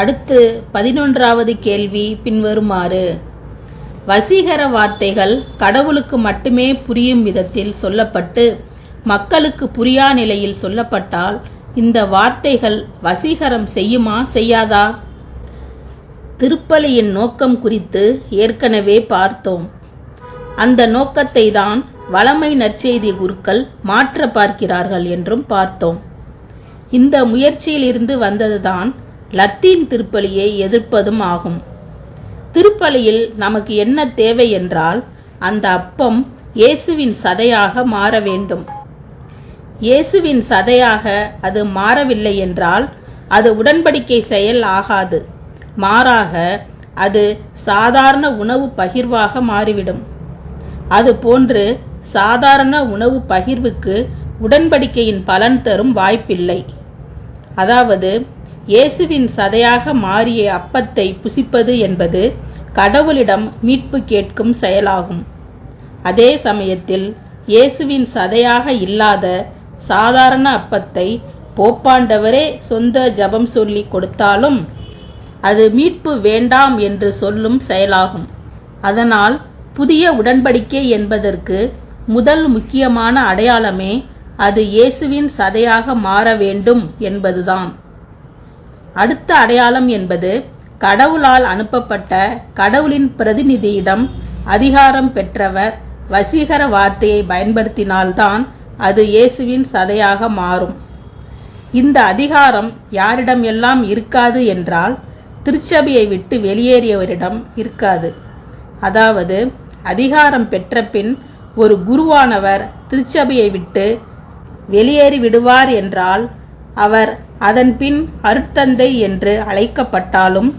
அடுத்து பதினொன்றாவது கேள்வி பின்வருமாறு. வசீகர வார்த்தைகள் கடவுளுக்கு மட்டுமே புரியும் விதத்தில் சொல்லப்பட்டு மக்களுக்கு புரியா நிலையில் சொல்லப்பட்டால் இந்த வார்த்தைகள் வசீகரம் செய்யுமா செய்யாதா? திருப்பலியின் நோக்கம் குறித்து ஏற்கனவே பார்த்தோம். அந்த நோக்கத்தை தான் வளமை நற்செய்தி குருக்கள் மாற்ற பார்க்கிறார்கள் என்றும் பார்த்தோம். இந்த முயற்சியிலிருந்து வந்ததுதான் லத்தீன் திருப்பலியை எதிர்ப்பதும் ஆகும். திருப்பலியில் நமக்கு என்ன தேவை என்றால் அந்த அப்பம் இயேசுவின் சதையாக மாற வேண்டும். இயேசுவின் சதையாக அது மாறவில்லை என்றால் அது உடன்படிக்கை செயல் ஆகாது. மாறாக அது சாதாரண உணவு பகிர்வாக மாறிவிடும். அதுபோன்று சாதாரண உணவு பகிர்வுக்கு உடன்படிக்கையின் பலன் தரும் வாய்ப்பில்லை. அதாவது இயேசுவின் சதையாக மாறிய அப்பத்தை புசிப்பது என்பது கடவுளிடம் மீட்பு கேட்கும் செயலாகும். அதே சமயத்தில் இயேசுவின் சதையாக இல்லாத சாதாரண அப்பத்தை போப்பாண்டவரே சொந்த ஜபம் சொல்லி கொடுத்தாலும் அது மீட்பு வேண்டாம் என்று சொல்லும் செயலாகும். அதனால் புதிய உடன்படிக்கை என்பதற்கு முதல் முக்கியமான அடையாளமே அது இயேசுவின் சதையாக மாற வேண்டும் என்பதுதான். அடுத்த அடையாளம் என்பது கடவுளால் அனுப்பப்பட்ட கடவுளின் பிரதிநிதியிடம் அதிகாரம் பெற்றவர் வசீகர வார்த்தையை பயன்படுத்தினால்தான் அது இயேசுவின் சதையாக மாறும். இந்த அதிகாரம் யாரிடம் எல்லாம் இருக்காது என்றால் திருச்சபையை விட்டு வெளியேறியவரிடம் இருக்காது. அதாவது அதிகாரம் பெற்ற பின் ஒரு குருவானவர் திருச்சபையை விட்டு வெளியேறி விடுவார் என்றால் அவர் அதன் பின் அருட்தந்தை என்று அழைக்கப்பட்டாலும்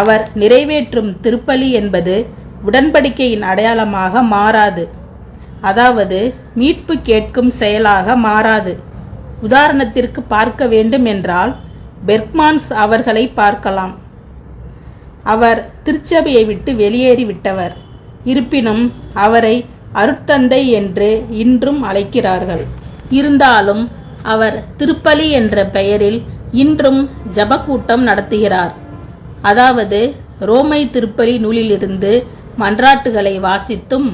அவர் நிறைவேற்றும் திருப்பலி என்பது உடன்படிக்கையின் அடையாளமாக மாறாது. அதாவது மீட்பு கேட்கும் செயலாக மாறாது. உதாரணத்திற்கு பார்க்க வேண்டும் என்றால் பெர்க்மான்ஸ் அவர்களை பார்க்கலாம். அவர் திருச்சபையை விட்டு வெளியேறிவிட்டவர் இருப்பினும் அவரை அருட்தந்தை என்று இன்றும் அழைக்கிறார்கள். இருந்தாலும் அவர் திருப்பலி என்ற பெயரில் இன்றும் ஜபக்கூட்டம் நடத்துகிறார். அதாவது ரோமை திருப்பலி நூலிலிருந்து மன்றாட்டுகளை வாசித்தும்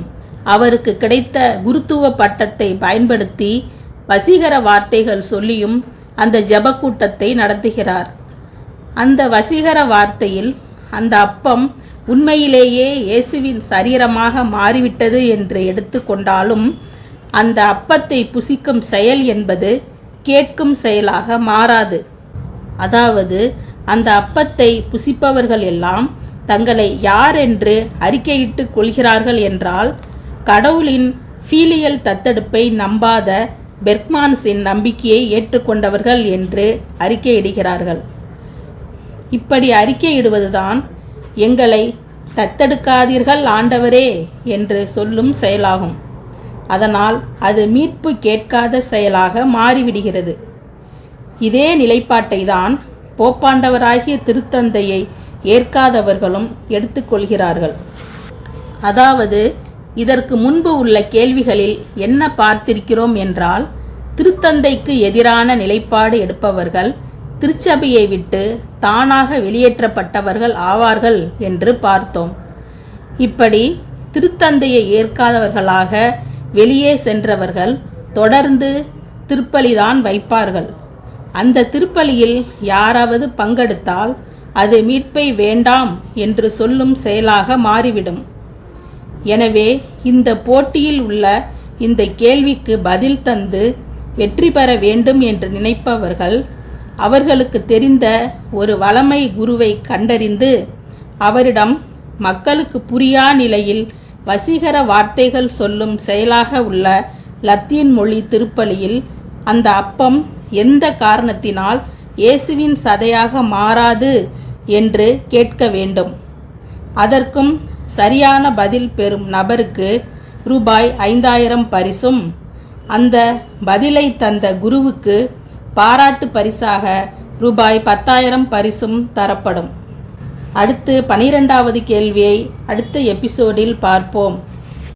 அவருக்கு கிடைத்த குருத்துவ பட்டத்தை பயன்படுத்தி வசீகர வார்த்தைகள் சொல்லியும் அந்த ஜபக்கூட்டத்தை நடத்துகிறார். அந்த வசீகர வார்த்தையில் அந்த அப்பம் உண்மையிலேயே இயேசுவின் சரீரமாக மாறிவிட்டது என்று எடுத்துக்கொண்டாலும் அந்த அப்பத்தை புசிக்கும் செயல் என்பது கேட்கும் செயலாக மாறாது. அதாவது அந்த அப்பத்தை புசிப்பவர்கள் எல்லாம் தங்களை யார் என்று அறிக்கையிட்டு கொள்கிறார்கள் என்றால் கடவுளின் ஃபீலியல் தத்தெடுப்பை நம்பாத பெர்க்மான்ஸின் நம்பிக்கையை ஏற்றுக்கொண்டவர்கள் என்று அறிக்கையிடுகிறார்கள். இப்படி அறிக்கையிடுவதுதான் எங்களை தத்தெடுக்காதீர்கள் ஆண்டவரே என்று சொல்லும் செயலாகும். அதனால் அது மீட்பு கேட்காத செயலாக மாறிவிடுகிறது. இதே நிலைப்பாட்டை தான் போப்பாண்டவராகிய திருத்தந்தையை ஏற்காதவர்களும் எடுத்துக்கொள்கிறார்கள். அதாவது இதற்கு முன்பு உள்ள கேள்விகளில் என்ன பார்த்திருக்கிறோம் என்றால் திருத்தந்தைக்கு எதிரான நிலைப்பாடு எடுப்பவர்கள் திருச்சபையை விட்டு தானாக வெளியேற்றப்பட்டவர்கள் ஆவார்கள் என்று பார்த்தோம். இப்படி திருத்தந்தையை ஏற்காதவர்களாக வெளியே சென்றவர்கள் தொடர்ந்து திருப்பலிதான் வைப்பார்கள். அந்த திருப்பலியில் யாராவது பங்கெடுத்தால் அது மீட்பை வேண்டாம் என்று சொல்லும் செயலாக மாறிவிடும். எனவே இந்த போட்டியில் உள்ள இந்த கேள்விக்கு பதில் தந்து வெற்றி பெற வேண்டும் என்று நினைப்பவர்கள் அவர்களுக்கு தெரிந்த ஒரு வளமை குருவை கண்டறிந்து அவரிடம் மக்களுக்கு புரியா நிலையில் வசீகர வார்த்தைகள் சொல்லும் செயலாக உள்ள லத்தீன் மொழி திருப்பலியில் அந்த அப்பம் எந்த காரணத்தினால் இயேசுவின் சதையாக மாறாது என்று கேட்க வேண்டும். அதற்கும் சரியான பதில் பெறும் நபருக்கு ரூபாய் ஐந்தாயிரம் பரிசும் அந்த பதிலை தந்த குருவுக்கு பாராட்டு பரிசாக ரூபாய் பத்தாயிரம் பரிசும் தரப்படும். அடுத்து பனிரெண்டாவது கேள்வியை அடுத்த எபிசோடில் பார்ப்போம்.